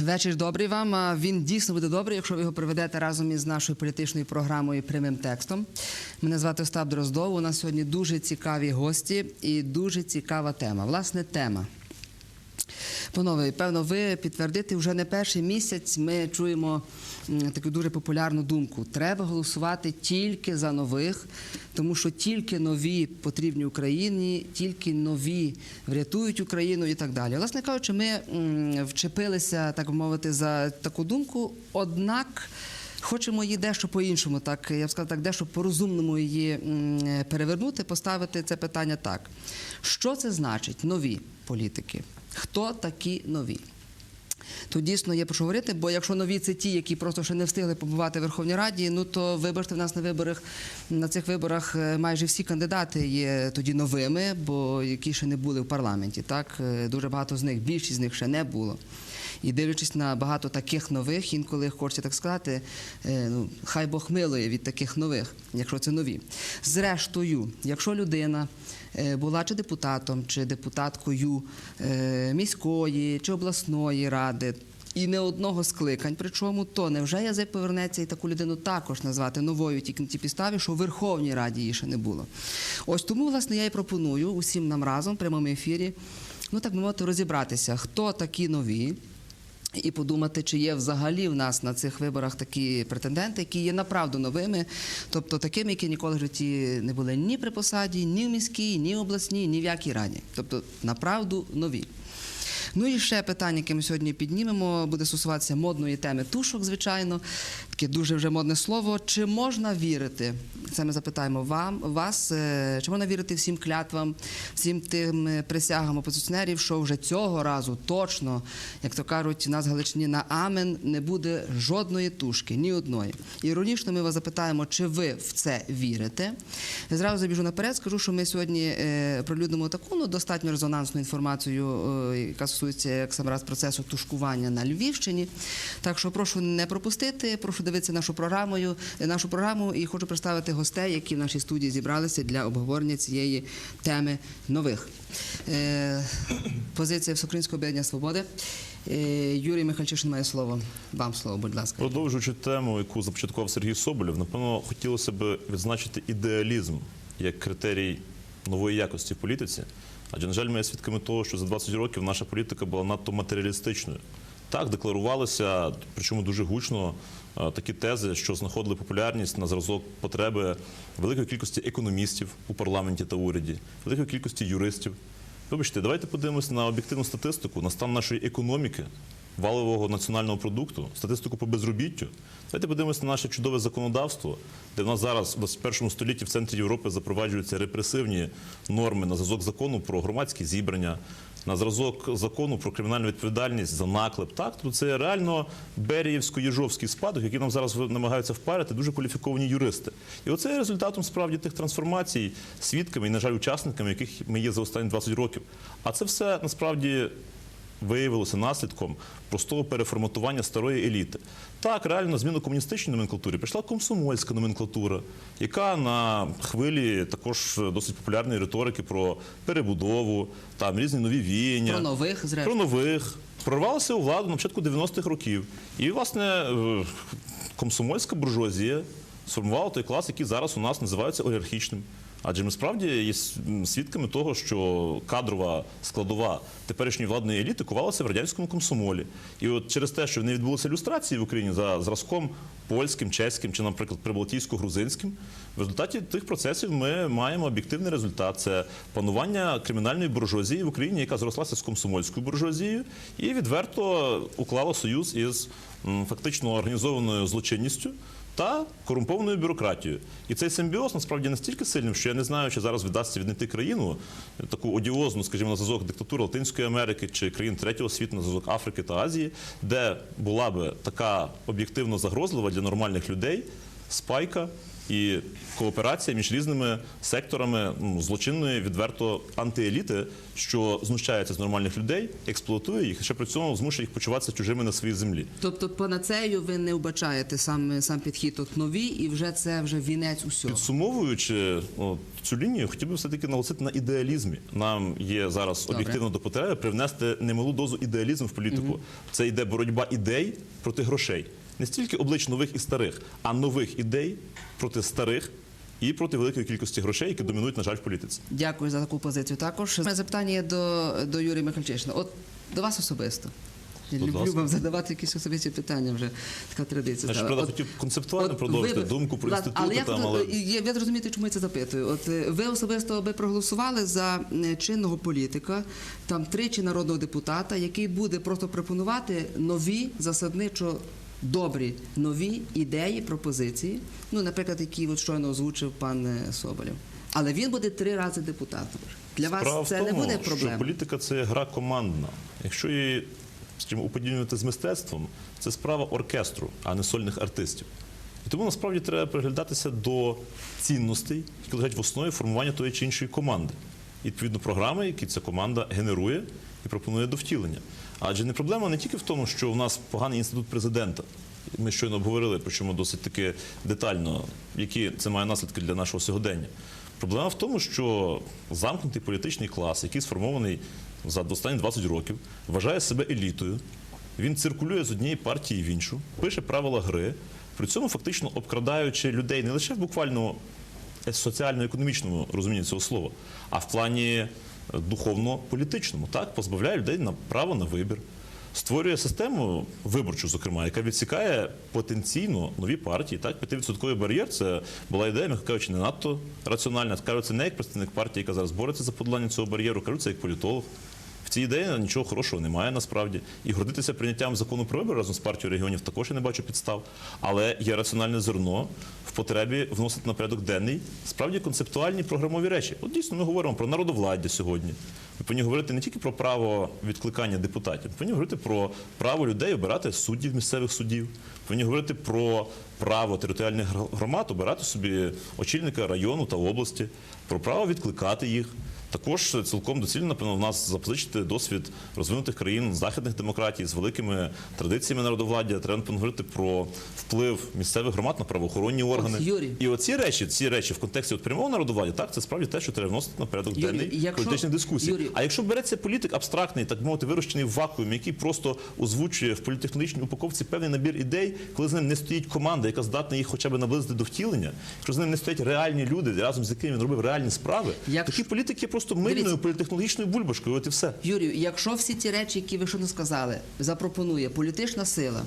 Вечір добрий вам. А Він дійсно буде добрий, якщо ви його проведете разом із нашою політичною програмою прямим текстом. Мене звати Остап Дроздов. У нас сьогодні дуже цікаві гості і дуже цікава тема. Власне, тема. Панове, певно, ви підтвердите вже не перший місяць. Ми чуємо таку дуже популярну думку: треба голосувати тільки за нових, тому що тільки нові потрібні Україні, тільки нові врятують Україну і так далі. Власне кажучи, ми вчепилися, так мовити, за таку думку. Однак. Хочемо її дещо по-іншому, так я б сказав, так дещо по-розумному її перевернути, поставити це питання так. Що це значить нові політики? Хто такі нові? Тут дійсно є про що говорити, бо якщо нові це ті, які просто ще не встигли побувати в Верховній Раді, ну то вибачте, в нас на виборах на цих виборах е, майже всі кандидати є тоді новими, бо які ще не були в парламенті. Так Е, дуже багато з них, більшість з них ще не було. І дивлячись на багато таких нових, інколи хочеться так сказати, е, ну хай Бог милує від таких нових, якщо це нові. Зрештою, якщо людина була чи депутатом, чи депутаткою е, міської чи обласної ради. І не одного скликань, причому то невже язик повернеться і таку людину також назвати новою тільки на тій підставі, що в Верховній Раді її ще не було. Ось тому, власне, я і пропоную усім нам разом в прямому ефірі, ну так би мовити, розібратися, хто такі нові, і подумати, чи є взагалі в нас на цих виборах такі претенденти, які є направду новими, тобто такими, які ніколи в житті не були ні при посаді, ні в міській, ні в обласній, ні в якій раді. Тобто направду нові. Ну і ще питання, яке ми сьогодні піднімемо, буде стосуватися модної теми тушок, звичайно. Таке дуже вже модне слово. Чи можна вірити? Це ми запитаємо вам, вас, е, чи можна вірити всім клятвам, всім тим е, присягам опозиціонерів, що вже цього разу точно, як то кажуть, нас в Галичині на амен не буде жодної тушки, ні одної. Іронічно, ми вас запитаємо, чи ви в це вірите. Зразу забіжу наперед, скажу, що ми сьогодні е, пролюдимо таку ну, достатньо резонансну інформацію, е, яка стосується як сам раз процесу тушкування на Львівщині. Так що прошу не пропустити, прошу дивитися нашу програму, нашу програму і хочу представити гостей, які в нашій студії зібралися для обговорення цієї теми нових. Е, позиція Всеукраїнського об'єднання свободи. Е, Юрій Михальчишин має слово. Вам слово, будь ласка. Продовжуючи тему, яку започаткував Сергій Соболєв, напевно, хотілося б відзначити ідеалізм як критерій нової якості в політиці. Адже, на жаль, ми є свідками того, що за 20 років наша політика була надто матеріалістичною. Так, декларувалися, причому дуже гучно, е, такі тези, що знаходили популярність на зразок потреби великої кількості економістів у парламенті та уряді, великої кількості юристів. Вибачте, давайте подивимося на об'єктивну статистику, на стан нашої економіки, валового національного продукту, статистику по безробіттю. Давайте подивимося на наше чудове законодавство, де в нас зараз в 21 столітті в центрі Європи запроваджуються репресивні норми на зразок закону про громадські зібрання, на зразок закону про кримінальну відповідальність за наклеп. Так, тобто це реально беріївсько-єжовський спадок, який нам зараз намагаються впарити дуже кваліфіковані юристи. І оце є результатом справді тих трансформацій, свідками і, на жаль, учасниками, яких ми є за останні 20 років. А це все насправді виявилося наслідком простого переформатування старої еліти. Так, реально зміну комуністичній номенклатурі прийшла комсомольська номенклатура, яка на хвилі також досить популярної риторики про перебудову, там різні нові віяння. Про нових, Про нових. Прорвалися у владу на початку 90-х років. І, власне, е, комсомольська буржуазія сформувала той клас, який зараз у нас називається олігархічним. Адже ми справді є свідками того, що кадрова складова теперішньої владної еліти кувалася в радянському комсомолі. І от через те, що не відбулися ілюстрації в Україні за зразком польським, чеським чи, наприклад, прибалтійсько-грузинським, в результаті тих процесів ми маємо об'єктивний результат. Це панування кримінальної буржуазії в Україні, яка зрослася з комсомольською буржуазією, і відверто уклала союз із фактично організованою злочинністю та корумпованою бюрократією. І цей симбіоз насправді настільки сильним, що я не знаю, чи зараз вдасться віднайти країну таку одіозну, скажімо, на зазок диктатури Латинської Америки чи країн третього світу на зазок Африки та Азії, де була би така об'єктивно загрозлива для нормальних людей спайка і кооперація між різними секторами ну, злочинної відверто антиеліти, що знущається з нормальних людей, експлуатує їх і ще при цьому змушує їх почуватися чужими на своїй землі. Тобто панацею ви не вбачаєте сам, сам підхід от нові, і вже це вже вінець усього. Підсумовуючи о, цю лінію, хотів би все-таки наголосити на ідеалізмі. Нам є зараз Добре. об'єктивно до потреби привнести немалу дозу ідеалізму в політику. Це йде боротьба ідей проти грошей. Не стільки облич нових і старих, а нових ідей проти старих і проти великої кількості грошей, які домінують, на жаль, в політиці. Дякую за таку позицію. Також мене запитання до, до Юрія Михальчишина. От до вас особисто. Я Будь люблю ласка. вам задавати якісь особисті питання вже така традиція. Я ж правда От- хотів концептуально от продовжити ви- думку про інститути. Але я, там, але... я, ви зрозумієте, чому я це запитую. От е, ви особисто би проголосували за е, чинного політика, там тричі народного депутата, який буде просто пропонувати нові засадничо. Добрі нові ідеї, пропозиції, ну, наприклад, які от щойно озвучив пан е, Соболєв. Але він буде три рази депутатом. Для вас Справа це в тому, не буде що політика це гра командна. Якщо її скажімо, уподібнювати з мистецтвом, це справа оркестру, а не сольних артистів. І тому насправді треба приглядатися до цінностей, які лежать в основі формування тої чи іншої команди. І, відповідно, програми, які ця команда генерує і пропонує до втілення. Адже не проблема не тільки в тому, що у нас поганий інститут президента. Ми щойно обговорили, причому досить таки детально, які це має наслідки для нашого сьогодення. Проблема в тому, що замкнутий політичний клас, який сформований за останні 20 років, вважає себе елітою. Він циркулює з однієї партії в іншу, пише правила гри, при цьому фактично обкрадаючи людей не лише в буквально соціально-економічному розумінні цього слова, а в плані е, духовно-політичному. Так, позбавляє людей на право на вибір. Створює систему виборчу, зокрема, яка відсікає потенційно нові партії. Так, 5% бар'єр це була ідея, м'яко кажучи, не надто раціональна. Кажу, це не як представник партії, яка зараз бореться за подолання цього бар'єру. Кажу, це як політолог. В цій ідеї нічого хорошого немає насправді. І гордитися прийняттям закону про вибори разом з партією регіонів також я не бачу підстав. Але є раціональне зерно в потребі вносити на порядок денний справді концептуальні програмові речі. От дійсно ми говоримо про народовладдя сьогодні. Ми повинні говорити не тільки про право відкликання депутатів, ми повинні говорити про право людей обирати суддів місцевих судів. Ми повинні говорити про право територіальних громад обирати собі очільника району та області, про право відкликати їх. Також цілком доцільно, напевно, в нас запозичити досвід розвинутих країн західних демократій з великими традиціями народовладдя. Треба поговорити про вплив місцевих громад на правоохоронні органи. Юрій. І оці речі, ці речі в контексті от прямого народовладдя, так це справді те, що треба вносити на порядок Юрій, денний якщо- політичних дискусій. Юрій. А якщо береться політик абстрактний, так мовити, вирощений в вакуумі, який просто озвучує в політехнологічній упаковці певний набір ідей, коли з ним не стоїть команда, яка здатна їх хоча б наблизити до втілення, якщо з ним не стоять реальні люди, разом з якими він робив реальні справи, Якщо- такі політики є просто мильною політехнологічною бульбашкою. От і все. Юрію, якщо всі ті речі, які ви щойно сказали, запропонує політична сила,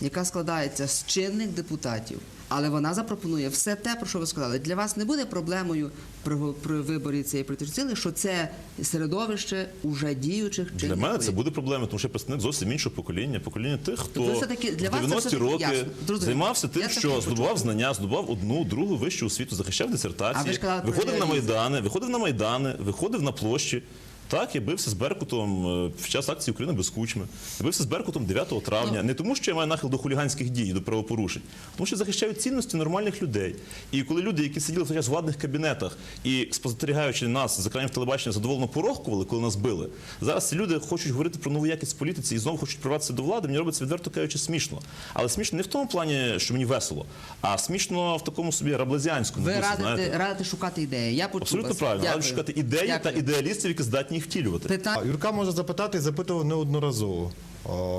яка складається з чинних депутатів, але вона запропонує все те, про що ви сказали, для вас не буде проблемою при, виборі цієї політичної сили, що це середовище уже діючих чи Для мене це буде проблема, тому що я представник зовсім іншого покоління, покоління тих, хто Тобто все-таки для в 90-ті роки ясно. Займався тим, Я що здобував знання, здобував одну, другу вищу освіту, захищав дисертації, виходив на майдани, виходив на майдани, виходив на площі. Так, я бився з Беркутом е, в час акції Україна без кучми. Я бився з Беркутом 9 травня. Ну. Не тому, що я маю нахил до хуліганських дій, до правопорушень, тому що захищаю цінності нормальних людей. І коли люди, які сиділи в той час в владних кабінетах і спостерігаючи нас з екранів телебачення, задоволено порохкували, коли нас били. Зараз ці люди хочуть говорити про нову якість політиці і знову хочуть прорватися до влади. Мені робиться відверто кажучи смішно. Але смішно не в тому плані, що мені весело, а смішно в такому собі раблезіанському. Ви радите, радите шукати ідеї. Я почув Абсолютно вас. правильно. Дякую. шукати ідеї та ідеалістів, які здатні втілювати. Питання. Юрка може запитати і запитував неодноразово.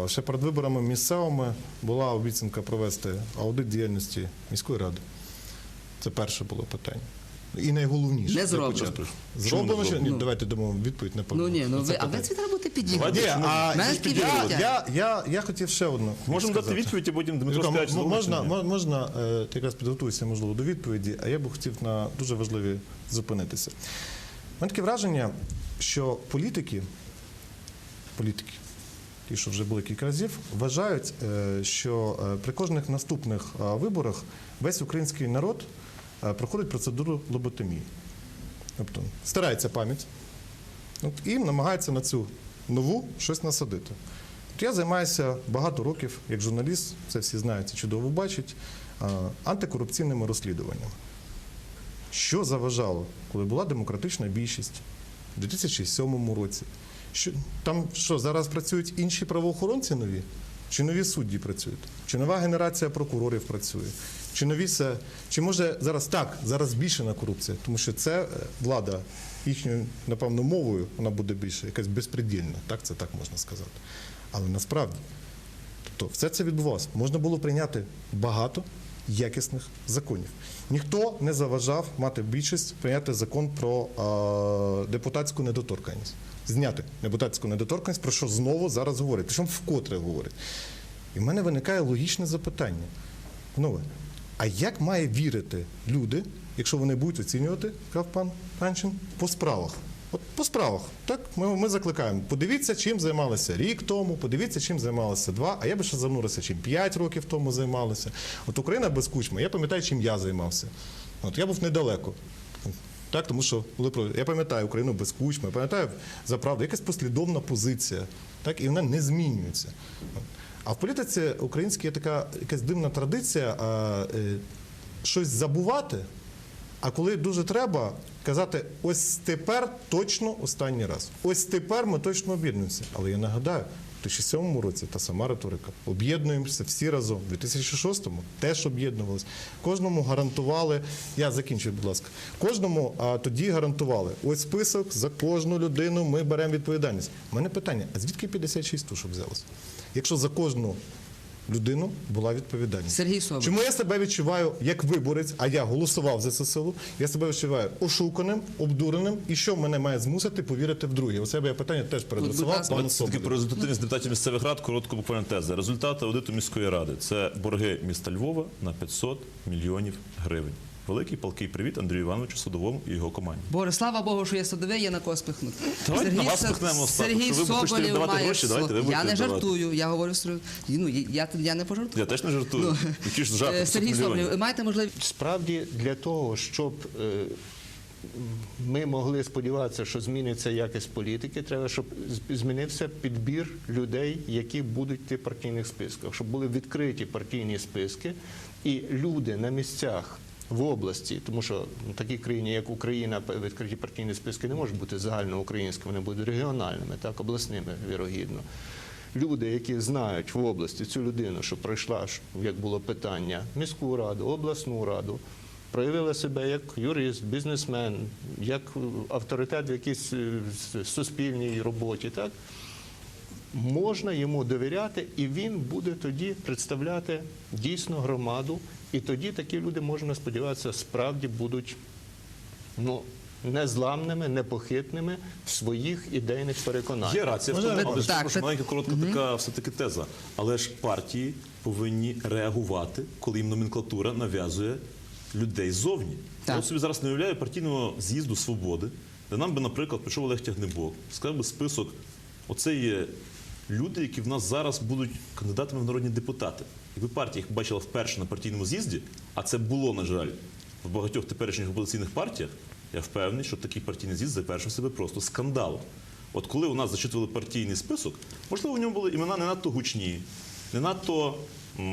Ще перед виборами місцевими була обіцянка провести аудит діяльності міської ради. Це перше було питання. І найголовніше. Не зроблено. Зроблено ще? Ні, зроблено? давайте дамо відповідь на Ну ні, ну ви, а ви це треба бути Мене я, я, я, я, хотів ще одну. Можемо дати відповідь, і потім Дмитро чи можна, можна е, ти якраз підготуйся, можливо, до відповіді, а я би хотів на дуже важливі зупинитися. Мене таке враження, що політики, політики, ті, що вже були кілька разів, вважають, е, що е, при кожних наступних е, виборах весь український народ проходить процедуру лоботомії. Тобто старається пам'ять і намагається на цю нову щось насадити. От я займаюся багато років як журналіст, це всі знають і чудово бачать, антикорупційними розслідуваннями. Що заважало, коли була демократична більшість у 2007 році. Що, там що, зараз працюють інші правоохоронці нові? Чи нові судді працюють? Чи нова генерація прокурорів працює? Чи нові? Чи може зараз так, зараз збільшена корупція? Тому що це е, влада їхньою, напевно, мовою вона буде більше, якась безпредельна, так це так можна сказати. Але насправді, тобто все це відбувалося. Можна було прийняти багато якісних законів. Ніхто не заважав мати більшість прийняти закон про е, депутатську недоторканність. Зняти депутатську недоторканність, про що знову зараз говорять. Причому вкотре говорять. І в мене виникає логічне запитання. Панове, а як має вірити люди, якщо вони будуть оцінювати, сказав пан Панчин, по справах? От по справах, так ми, ми закликаємо. Подивіться, чим займалися рік тому, подивіться, чим займалися два. А я би ще занурився, чим п'ять років тому займалися. От Україна без кучми. Я пам'ятаю, чим я займався. От я був недалеко. Так, тому що я пам'ятаю Україну без кучми, я пам'ятаю за правду, якась послідовна позиція, так і вона не змінюється. А в політиці українській є така якась дивна традиція а, е, щось забувати, а коли дуже треба казати, ось тепер точно останній раз. Ось тепер ми точно об'єднуємося. Але я нагадаю, в 2007 році та сама риторика. Об'єднуємося всі разом. У 2006-му теж об'єднувалися. Кожному гарантували. Я закінчую, будь ласка. Кожному а, тоді гарантували. Ось список за кожну людину ми беремо відповідальність. У мене питання: а звідки 56 тушок взялося? Якщо за кожну людину була відповідальність. Сергій Соболєв. Чому я себе відчуваю як виборець, а я голосував за ССУ, я себе відчуваю ошуканим, обдуреним, і що мене має змусити повірити в друге? У себе я питання теж передресував пану таки про результативність депутатів місцевих рад коротко буквально теза. Результати аудиту міської ради це борги міста Львова на 500 мільйонів гривень. Великий палкий привіт Андрію Івановичу Судовому і його команді. Боже, слава Богу, що є садовий, є на кого спихнути. Давайте на вас спихнемо, Остап, Сергій ви хочете Соболєв давати має гроші, давайте ви. Я не давати. жартую, я говорю. Ну, я, я не пожартую. Я теж не жартую. Які ж жарти Е, 500 Сергій ви маєте можливість Справді для того, щоб е, ми могли сподіватися, що зміниться якість політики, треба, щоб змінився підбір людей, які будуть в тих партійних списках, щоб були відкриті партійні списки, і люди на місцях. В області, тому що в такій країні, як Україна, відкриті партійні списки не можуть бути загальноукраїнськими, вони будуть регіональними, так обласними, вірогідно. Люди, які знають в області цю людину, що пройшла, як було питання, міську раду, обласну раду, проявила себе як юрист, бізнесмен, як авторитет в якійсь е, суспільній роботі, так можна йому довіряти, і він буде тоді представляти дійсно громаду. І тоді такі люди, можна сподіватися, справді будуть ну, незламними, непохитними в своїх ідейних переконаннях. Є рація в тому, але Так, маленька коротка така все-таки теза. Але ж партії повинні реагувати, коли їм номенклатура нав'язує людей ззовні. Так. Я собі зараз не уявляю партійного з'їзду свободи, де нам би, наприклад, прийшов Олег Тягнебок, сказав би список. Оце є люди, які в нас зараз будуть кандидатами в народні депутати. Якби партія їх бачила вперше на партійному з'їзді, а це було, на жаль, в багатьох теперішніх опозиційних партіях, я впевнений, що такий партійний з'їзд завершив себе просто скандалом. От коли у нас зачитували партійний список, можливо, в ньому були імена не надто гучні, не надто,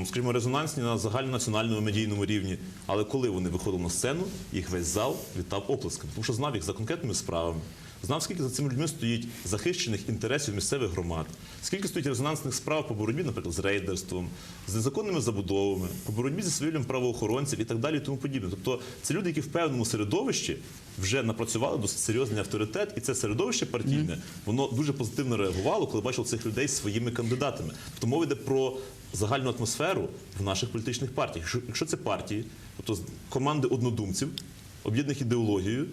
скажімо, резонансні на загальнонаціональному медійному рівні. Але коли вони виходили на сцену, їх весь зал вітав оплесками, тому що знав їх за конкретними справами. Знав, скільки за цими людьми стоїть захищених інтересів місцевих громад, скільки стоїть резонансних справ по боротьбі, наприклад, з рейдерством, з незаконними забудовами, по боротьбі зі свавіллям правоохоронців і так далі, і тому подібне. Тобто це люди, які в певному середовищі вже напрацювали досить серйозний авторитет, і це середовище партійне воно дуже позитивно реагувало, коли бачило цих людей своїми кандидатами. Тобто мова йде про загальну атмосферу в наших політичних партіях. Якщо- це партії, тобто команди однодумців, об'єднаних ідеологією.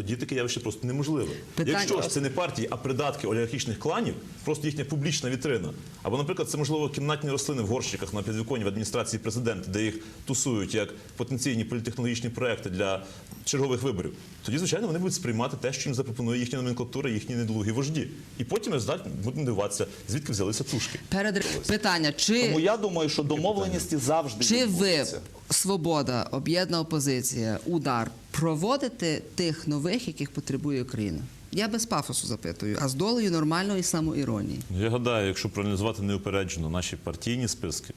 Тоді таке явище просто неможливе. Питання- Якщо ж це не партії, а придатки олігархічних кланів, просто їхня публічна вітрина. Або, наприклад, це можливо кімнатні рослини в горщиках на підвіконні в адміністрації президента, де їх тусують як потенційні політехнологічні проекти для чергових виборів. Тоді, звичайно, вони будуть сприймати те, що їм запропонує їхня номенклатура, їхні недолугі вожді. І потім будемо дивуватися, звідки взялися тушки. перед питання, чи Тому я думаю, що домовленості завжди Чи ви. Свобода, об'єднана опозиція, удар проводите тих нових, яких потребує Україна? Я без пафосу запитую, а з долею нормальної самоіронії. Я гадаю, якщо проаналізувати неупереджено наші партійні списки,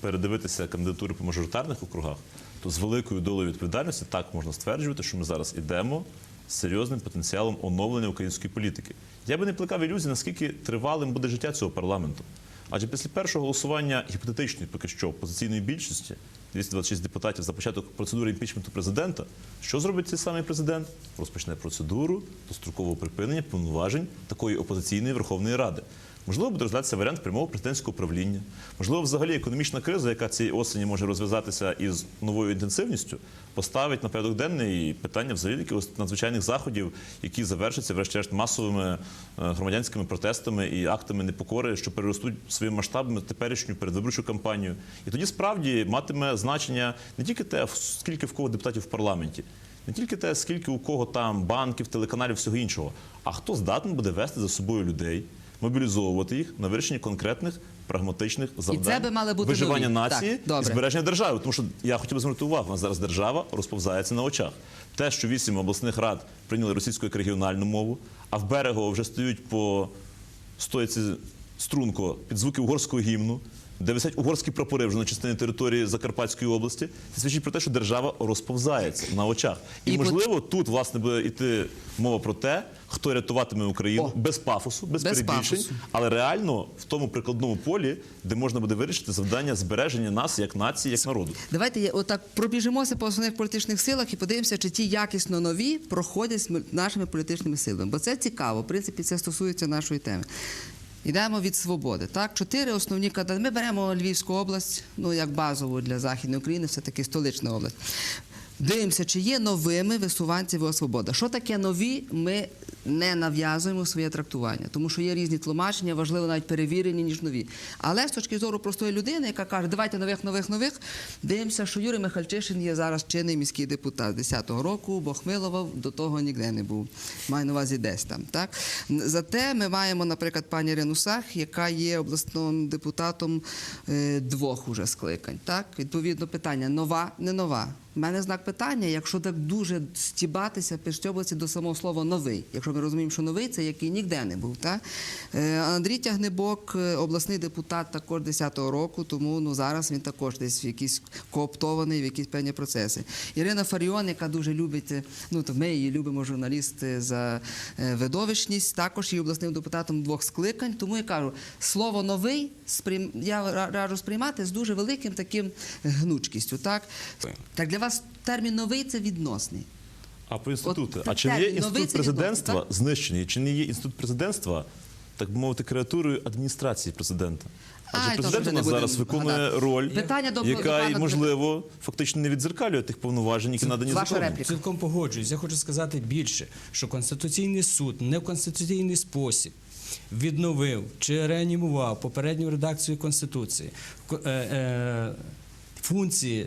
передивитися кандидатури по мажоритарних округах, то з великою долею відповідальності так можна стверджувати, що ми зараз ідемо з серйозним потенціалом оновлення української політики. Я би не плекав ілюзій, наскільки тривалим буде життя цього парламенту. Адже після першого голосування гіпотетичної поки що опозиційної більшості 226 депутатів за початок процедури імпічменту президента. Що зробить цей самий президент? Розпочне процедуру дострокового припинення повноважень такої опозиційної Верховної Ради. Можливо, буде розглядатися варіант прямого президентського правління. Можливо, взагалі економічна криза, яка цієї осені може розв'язатися із новою інтенсивністю, поставить на порядок денний питання взагалі якихось надзвичайних заходів, які завершаться, врешті-решт, масовими е, громадянськими протестами і актами непокори, що переростуть своїми масштабами теперішню передвиборчу кампанію. І тоді справді матиме значення не тільки те, скільки в кого депутатів в парламенті. Не тільки те, скільки у кого там банків, телеканалів, всього іншого, а хто здатний буде вести за собою людей, мобілізовувати їх на вирішення конкретних прагматичних завдань це би мали бути виживання нові. нації Так, і збереження держави. Тому що я хотів би звернути увагу, у нас зараз держава розповзається на очах. Те, що вісім обласних рад прийняли російську як регіональну мову, а в берегово вже стоять по стоїться струнко під звуки угорського гімну. Де висять угорські прапори вже на частині території Закарпатської області, це свідчить про те, що держава розповзається на очах. І, І можливо, тут власне буде йти мова про те, хто рятуватиме Україну О. без пафосу, без, Без перебільшень, пафосу. але реально в тому прикладному полі, де можна буде вирішити завдання збереження нас як нації, як народу. Давайте отак пробіжимося по основних політичних силах і подивимося, чи ті якісно нові проходять з нашими політичними силами. Бо це цікаво. В принципі, це стосується нашої теми. Йдемо від свободи. Так, чотири основні кандидати. Ми беремо Львівську область, ну як базову для Західної України, все таки столична область. Дивимося, чи є новими висуванці ВО Свобода. Що таке нові? Ми не нав'язуємо своє трактування, тому що є різні тлумачення, важливо навіть перевірені, ніж нові. Але з точки зору простої людини, яка каже, давайте нових, нових, нових, дивимося, що Юрій Михальчишин є зараз чинний міський депутат з 10-го року, бо Хмилова до того ніде не був. Маю на увазі десь там. Зате ми маємо, наприклад, пані Ірину Сах, яка є обласним депутатом е, двох уже скликань. Відповідно, питання нова, не нова. У мене знак питання, якщо так дуже стібатися, пищоблиці до самого слова новий. Якщо ми розуміємо, що новий це який ніде не був. Так? Е, Андрій Тягнебок, е, обласний депутат також 10-го року, тому ну, зараз він також десь в якийсь кооптований в якісь певні процеси. Ірина Фаріон, яка дуже любить, е, ну то ми її любимо, журналісти за видовищність, також є обласним депутатом двох скликань. Тому я кажу, слово новий я раджу сприймати з дуже великим таким гнучкістю. Так, так для вас термін новий це відносний. А про інститути. От а чи не є інститут президентства відносно, знищений? Чи не є інститут президентства, так би мовити, креатурою адміністрації президента? Адже то президент у нас зараз виконує гадати. роль, Питання до- яка й, можливо фактично не відзеркалює тих повноважень, які надані законом. репліка. Цілком погоджуюсь. Я хочу сказати більше, що Конституційний суд не в конституційний спосіб відновив чи реанімував попередню редакцію Конституції. Ко- е, е, Функції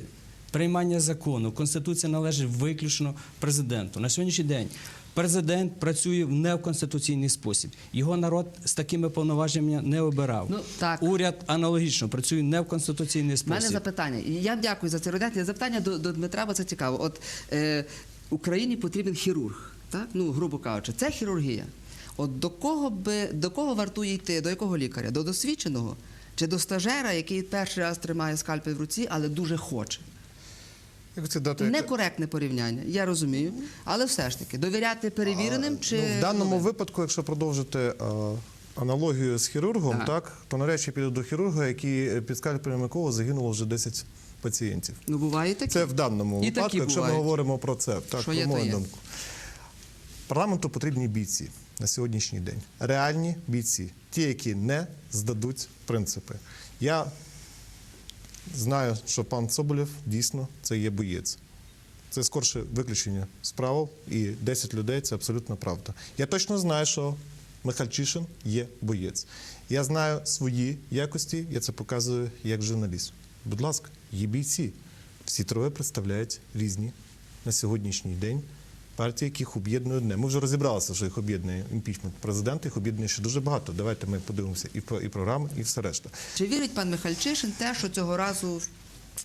приймання закону Конституція належить виключно президенту. На сьогоднішній день президент працює в неконституційний спосіб. Його народ з такими повноваженнями не обирав. Ну, так. Уряд аналогічно працює не в конституційний спосіб. У мене запитання. Я дякую за це роз'яснення. Запитання до, до Дмитра, бо це цікаво. От е, Україні потрібен хірург, так? Ну, грубо кажучи, це хірургія. От до кого би до кого вартує йти? До якого лікаря? До досвідченого? Чи до стажера, який перший раз тримає скальпель в руці, але дуже хоче? Я хотів дати Некоректне порівняння, я розумію. Але все ж таки, довіряти перевіреним чи Ну, в даному випадку, якщо продовжити е, аналогію з хірургом, Так. так. то нарешті я піду до хірурга, який е, під скальпелем якого загинуло вже 10 пацієнтів. Ну, буває такі. Це в даному І випадку, якщо ми говоримо про це, так Що про мою думку. Парламенту потрібні бійці на сьогоднішній день. Реальні бійці, ті, які не здадуть принципи. Я знаю, що пан Соболєв дійсно це є боєць. Це скорше виключення з правил, і 10 людей це абсолютно правда. Я точно знаю, що Михальчишин є боєць. Я знаю свої якості, я це показую як журналіст. Будь ласка, є бійці. Всі троє представляють різні на сьогоднішній день партії, яких об'єднує одне. Ми вже розібралися, що їх об'єднує імпічмент президента, їх об'єднує ще дуже багато. Давайте ми подивимося і про і програми, і все решта. Чи вірить пан Михальчишин те, що цього разу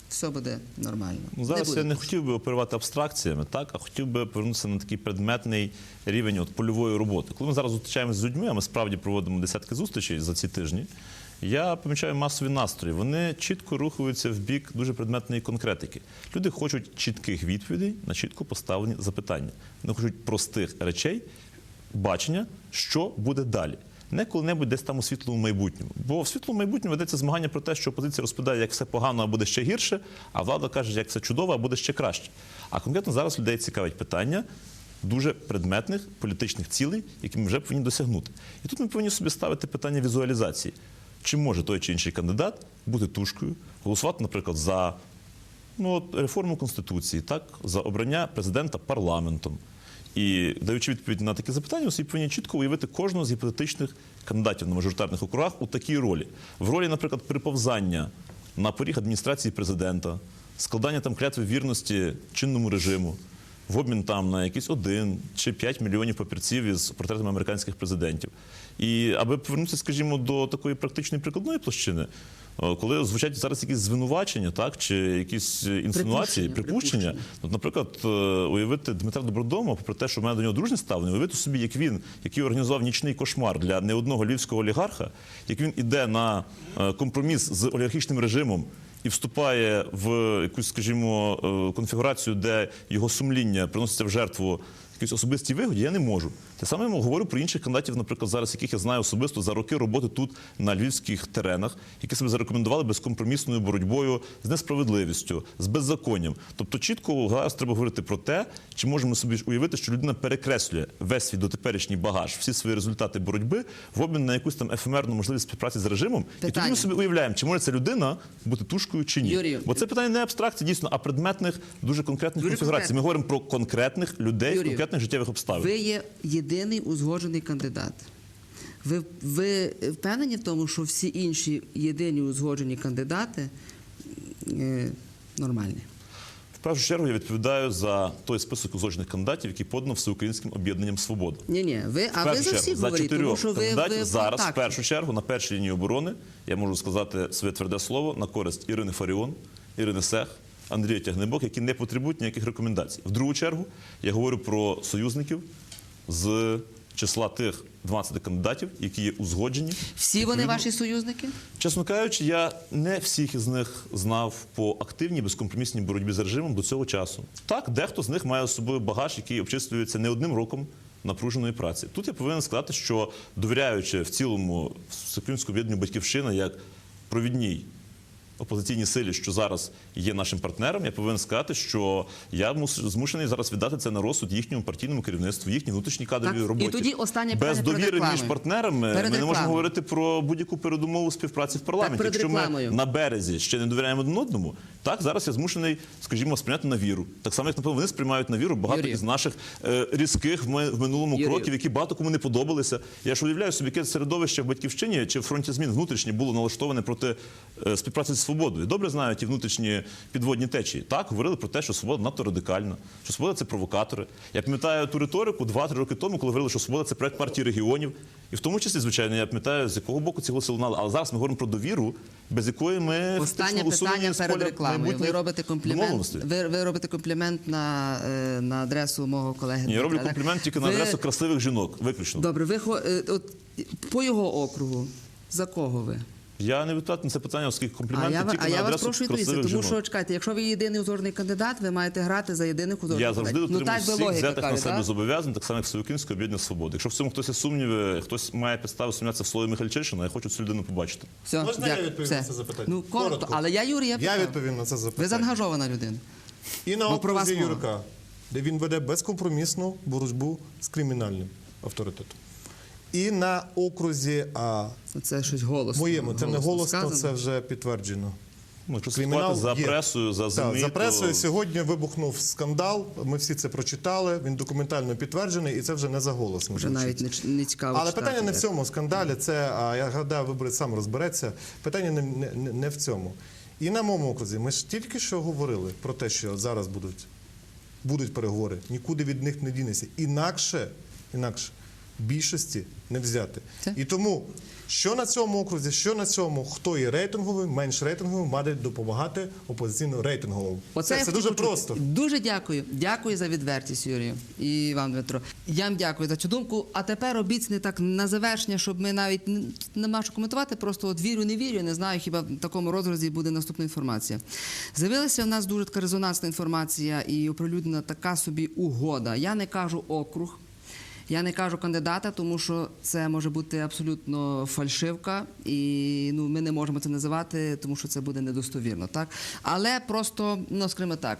все буде нормально? Ну, зараз буде я не хотів би оперувати абстракціями, так, а хотів би повернутися на такий предметний рівень от, польової роботи. Коли ми зараз зустрічаємося з людьми, а ми справді проводимо десятки зустрічей за ці тижні. Я помічаю масові настрої. Вони чітко рухаються в бік дуже предметної конкретики. Люди хочуть чітких відповідей на чітко поставлені запитання. Вони хочуть простих речей, бачення, що буде далі. Не коли-небудь десь там у світлому майбутньому. Бо в світлому майбутньому ведеться змагання про те, що опозиція розповідає, як все погано, а буде ще гірше, а влада каже, як все чудово, а буде ще краще. А конкретно зараз людей цікавить питання дуже предметних політичних цілей, які ми вже повинні досягнути. І тут ми повинні собі ставити питання візуалізації. Чи може той чи інший кандидат бути тушкою, голосувати, наприклад, за ну, от, реформу Конституції, так, за обрання президента парламентом. І даючи відповідь на такі запитання, усі повинні чітко уявити кожного з гіпотетичних кандидатів на мажоритарних округах у такій ролі. В ролі, наприклад, приповзання на поріг адміністрації президента, складання там клятви вірності чинному режиму, в обмін там на якісь один чи п'ять мільйонів папірців із портретами американських президентів. І аби повернутися, скажімо, до такої практичної прикладної площини, е, коли звучать зараз якісь звинувачення, так чи якісь інсинуації, Припущення, припущення. припущення. От, наприклад, е, уявити Дмитра Добродома, попри те, що в мене до нього дружне ставлення, уявити собі, як він, який організував нічний кошмар для не одного львівського олігарха, як він іде на е, компроміс з олігархічним режимом. І вступає в якусь, скажімо, е, конфігурацію, де його сумління приноситься в жертву якісь особистій вигоді, я не можу. Те саме я говорю про інших кандидатів, наприклад, зараз, яких я знаю особисто за роки роботи тут на львівських теренах, які себе зарекомендували безкомпромісною боротьбою з несправедливістю, з беззаконням. Тобто, чітко зараз треба говорити про те, чи можемо собі уявити, що людина перекреслює весь свій дотеперішній багаж, всі свої результати боротьби в обмін на якусь там ефемерну можливість співпраці з режимом. І тоді ми собі уявляємо, чи може ця людина бути тушкою чи ні. Юрію. Бо це питання не абстракції, дійсно, а предметних, дуже конкретних Дуже конфігурацій. Ми говоримо про конкретних людей Юрію, конкретних життєвих обставин. Ви є єдиний узгоджений кандидат. Ви, ви впевнені в тому, що всі інші єдині узгоджені кандидати е, нормальні? В першу чергу я відповідаю за той список узгоджених кандидатів, який подано всеукраїнським об'єднанням Свобода. Ні, ні, ви, а ви за всіх за говорите, тому чотирьох що ви, кандидатів ви зараз, в контакті. першу чергу, на першій лінії оборони, я можу сказати своє тверде слово на користь Ірини Фаріон, Ірини Сех, Андрія Тягнебок, які не потребують ніяких рекомендацій. В другу чергу я говорю про союзників з числа тих 12 кандидатів, які є узгоджені. Всі вони Відповідно, ваші союзники? Чесно кажучи, я не всіх із них знав по активній безкомпромісній боротьбі з режимом до цього часу. Так, дехто з них має з собою багаж, який обчислюється не одним роком напруженої праці. Тут я повинен сказати, що довіряючи в цілому Всеукраїнську об'єднанню батьківщина як провідній опозиційній силі, що зараз є нашим партнером, я повинен сказати, що я змушений зараз віддати це на розсуд їхньому партійному керівництву, їхній внутрішній кадровій Так, і тоді останнє без довіри між партнерами Перед ми не можемо говорити про будь-яку передумову співпраці в парламенті. Якщо ми на березі ще не довіряємо один одному, так зараз я змушений, скажімо, сприйняти на віру. Так само, як напевно, вони сприймають на віру багато із наших е, різких в, ми- в минулому кроків, які багато кому не подобалися. Я ж уявляю собі, яке середовище в батьківщині чи в фронті змін внутрішнє було налаштоване проти е, співпраці з свободою. Добре знаю ті внутрішні підводні течії. Так говорили про те, що свобода надто радикальна, що свобода це провокатори. Я пам'ятаю ту риторику 2-3 роки тому, коли говорили, що свобода це проект партії регіонів. І в тому числі, звичайно, я пам'ятаю, з якого боку ці голоси лунали. Але зараз ми говоримо про довіру, без якої ми Останнє питання перед рекламою. Ви робите комплімент. Ви, ви робите комплімент на, е, на адресу мого колеги. Ні, я роблю комплімент тільки на адресу красивих жінок, виключно. Добре, ви е, от, по його округу. За кого ви? Я не відповідаю на це питання, оскільки компліменти А я, тільки а на я вас прошу відповісти, тому жінок. що чекайте, якщо ви єдиний узорний кандидат, ви маєте грати за єдиних узорних Я завжди кандидатів. дотримуюсь Ну, всіх логіка взятих на себе зобов'язань, так само як Всеукраїнське об'єднання свободи. Якщо в цьому хтось є сумніви, хтось має підстави сумнятися в слові Михальчишина, я хочу цю людину побачити. Все, Можна я відповім Все. на це запитання? Ну, коротко, Коротко. але я Юрія Я питав. відповім на це запитання. Ви заангажована людина. І на окрузі. Юрка, де він веде безкомпромісну боротьбу з кримінальним авторитетом. І на окрузі, а Це щось голосно. моєму, це не голосно, сказано. це вже підтверджено. Ну, Кримінал за є. пресою, за Так, за пресою то... сьогодні вибухнув скандал. Ми всі це прочитали. Він документально підтверджений, і це вже не за голосно. Вже навіть не, не цікаво Але читати, питання не в цьому скандалі. Це а я гадаю, виборець сам розбереться. Питання не, не, не- не в цьому. І на моєму окрузі ми ж тільки що говорили про те, що зараз будуть, будуть переговори. Нікуди від них не дінеться. Інакше, інакше більшості не взяти. І тому, що на цьому окрузі, що на цьому, хто є рейтинговим, менш рейтинговим, має допомагати опозиційно рейтинговому. Оце це, це дуже почути. просто. Дуже дякую. Дякую за відвертість, Юрію. І вам, Дмитро. Я вам дякую за цю думку. А тепер обіцяне так на завершення, щоб ми навіть не- нема що коментувати. Просто от вірю, не вірю. Не знаю, хіба в такому розрізі буде наступна інформація. З'явилася в нас дуже така резонансна інформація і оприлюднена така собі угода. Я не кажу округ. Я не кажу кандидата, тому що це може бути абсолютно фальшивка, і ну ми не можемо це називати, тому що це буде недостовірно, так але просто ну скажімо так,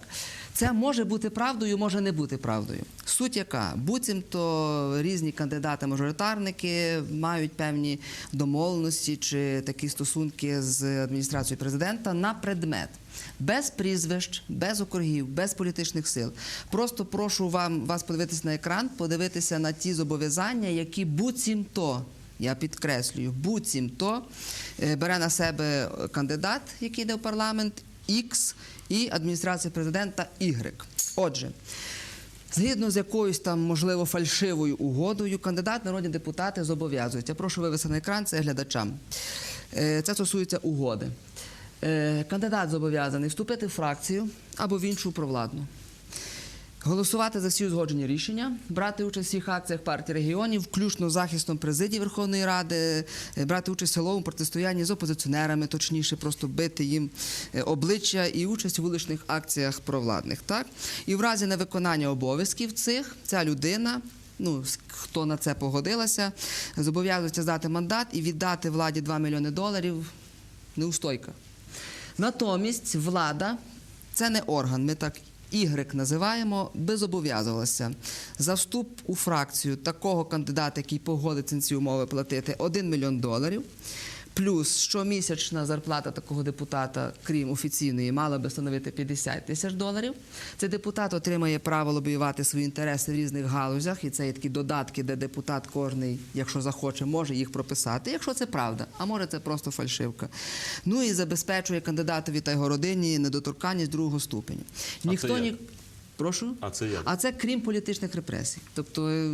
це може бути правдою, може не бути правдою. Суть яка буцімто різні кандидати-мажоритарники мають певні домовленості чи такі стосунки з адміністрацією президента на предмет. Без прізвищ, без округів, без політичних сил. Просто прошу вам вас подивитися на екран, подивитися на ті зобов'язання, які буцімто, я підкреслюю, буцімто е, бере на себе кандидат, який йде в парламент, X і адміністрація президента Y. Отже. Згідно з якоюсь там, можливо, фальшивою угодою, кандидат, народні депутати зобов'язуються. Прошу вивести на екран це глядачам. Е, Це стосується угоди. Е, Кандидат зобов'язаний вступити в фракцію або в іншу провладну. Голосувати за всі узгоджені рішення, брати участь в всіх акціях партії регіонів, включно з захистом президії Верховної Ради, е, брати участь в силовому протистоянні з опозиціонерами, точніше, просто бити їм е, обличчя і участь у вуличних акціях провладних. Так? І в разі невиконання обов'язків цих ця людина. Ну, хто на це погодилася, зобов'язується здати мандат і віддати владі 2 мільйони доларів неустойка. Натомість влада це не орган, ми так ігрик називаємо, би зобов'язувалася за вступ у фракцію такого кандидата, який погодиться на ці умови платити 1 мільйон доларів. Плюс щомісячна зарплата такого депутата, крім офіційної, мала би становити 50 тисяч доларів. Цей депутат отримає право лобіювати свої інтереси в різних галузях, і це є такі додатки, де депутат кожний, якщо захоче, може їх прописати, якщо це правда, а може це просто фальшивка. Ну і забезпечує кандидатові та його родині недоторканність другого ступеня. А Ніхто ні. Прошу? А це як? А це крім політичних репресій. Тобто е,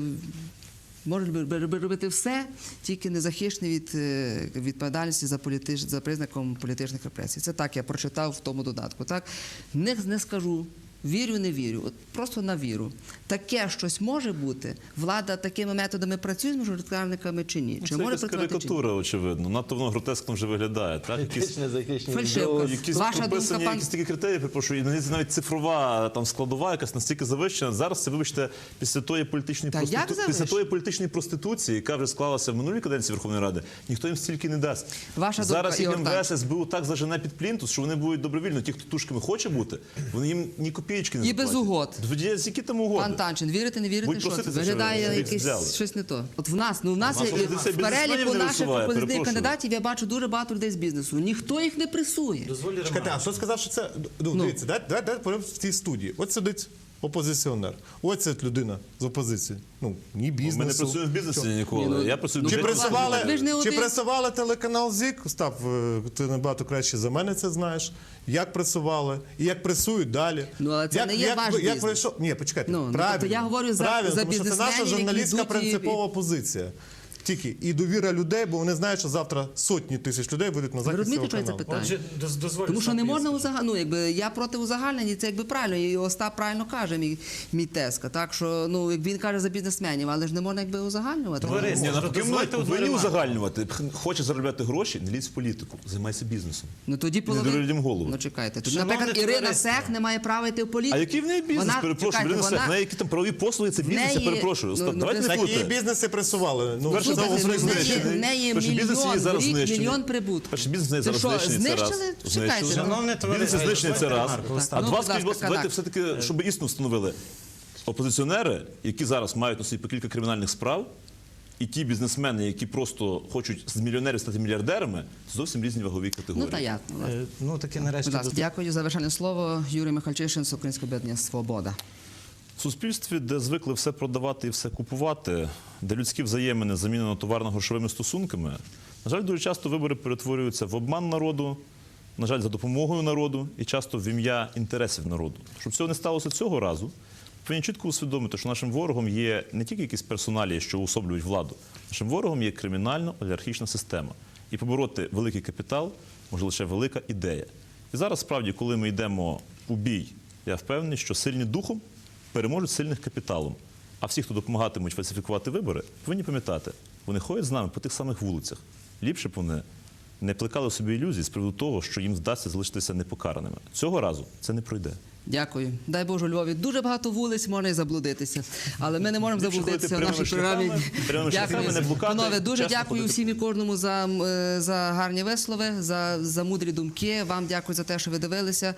можуть би- би- би робити все, тільки не захищені від е, відповідальності за політич, за признаком політичних репресій. Це так я прочитав в тому додатку. Так не, не скажу. Вірю, не вірю, от просто на віру. Таке щось може бути. Влада такими методами працює з мажоритарниками чи ні? Чи це може якась працювати чи карикатура, очевидно. Надто воно гротескно вже виглядає. Так? Якісь, Фальшивка. якісь Ваша думка, пан- якісь такі критерії, перепрошую, і навіть цифрова там складова, якась настільки завищена. Зараз це, вибачте, після тої політичної Та як проститу... після тої політичної проституції, яка вже склалася в минулій каденції Верховної Ради, ніхто їм стільки не дасть. Ваша Зараз думка, їм МВС СБУ так зажене під плінтус, що вони будуть добровільно. Ті, хто тушками хоче бути, вони їм ні копієчки не І без угод. Які там угоди? Пан Танчин, вірите, не вірите, Будь що це? Виглядає якесь щось не то. От в нас, ну в нас є, в переліку наших пропозиційних кандидатів я бачу дуже багато людей з бізнесу. Ніхто їх не пресує. Чекайте, а хто сказав, що це. Ну, дивіться, давайте дайте в цій студії. От сидить опозиціонер. Ось ця людина з опозиції. Ну, ні бізнесу. Ми не працюємо в бізнесі ніколи. Ні, ну, Я працюю ну, Чи пресували, чи пресували телеканал ЗІК? Остап, е, ти набагато краще за мене це знаєш. Як пресували і як пресують далі. Ну, але це як, не є як, ваш як бізнес. пройшов? Ні, почекайте. Ну, ну, правильно, тобто я говорю за- правильно, за тому що це наша журналістська йдуть і- принципова позиція. Тільки і довіра людей, бо вони знають, що завтра сотні тисяч людей вийдуть на захист розумієте, цього що я це каналу. питаю? Отже, Тому що не можна я узагальнити. Ну, якби я проти узагальнення, це якби правильно. І Остап правильно каже, мій, мій тезка. Так що ну як він каже за бізнесменів, але ж не можна якби узагальнювати. Товариство, Можна, дозвольте повинні узагальнювати. Хочеш заробляти гроші, не лізь в політику, займайся бізнесом. Ну тоді Не половина. людям голову. Ну чекайте. Шановне наприклад, Ірина. Сех не має права йти в політику. А який в неї бізнес? Вона- перепрошую, Ірина Сех, вона- неї які там правові послуги, це бізнес, я перепрошую. ну, ну, давайте не Такі бізнеси пресували. Ну, Перше, це знищений. в неї Перше, бізнес її мільйон, зараз в рік знищений. мільйон прибутку. Перше, бізнес зараз що, знищений, це раз. знищили? Знищили. Чекайте, Шановне Бізнес товариство, знищений, це раз. Марко, А. Ну, два, будь скажіть, ласка, давайте Канак. все-таки, щоб істину встановили. Опозиціонери, які зараз мають на собі по кілька кримінальних справ, і ті бізнесмени, які просто хочуть з мільйонерів стати мільярдерами, це зовсім різні вагові категорії. Ну та як? ну, ладно. Е, Ну таки нарешті Будь ласка, до- дякую за завершальне слово. Юрій Михальчишин, Українське об'єднання Свобода. В суспільстві, де звикли все продавати і все купувати, де людські взаємини замінено товарно-грошовими стосунками, на жаль, дуже часто вибори перетворюються в обман народу, на жаль, за допомогою народу і часто в ім'я інтересів народу. Щоб цього не сталося цього разу, повинні чітко усвідомити, що нашим ворогом є не тільки якісь персоналі, що уособлюють владу. Нашим ворогом є кримінально-олігархічна система. І побороти великий капітал може лише велика ідея. І зараз, справді, коли ми йдемо у бій, я впевнений, що сильні духом переможуть сильних капіталом. А всі, хто допомагатимуть фальсифікувати вибори, повинні пам'ятати, вони ходять з нами по тих самих вулицях. Ліпше б вони не плекали собі ілюзій з приводу того, що їм вдасться залишитися непокараними. Цього разу це не пройде. Дякую. Дай Боже, у Львові дуже багато вулиць, можна і заблудитися. Але ми не можемо Ліпше заблудитися в нашій програмі. шляхами, не блукати, Панове, дуже дякую ходити. всім і кожному за, е, за гарні вислови, за, за мудрі думки. Вам дякую за те, що ви дивилися.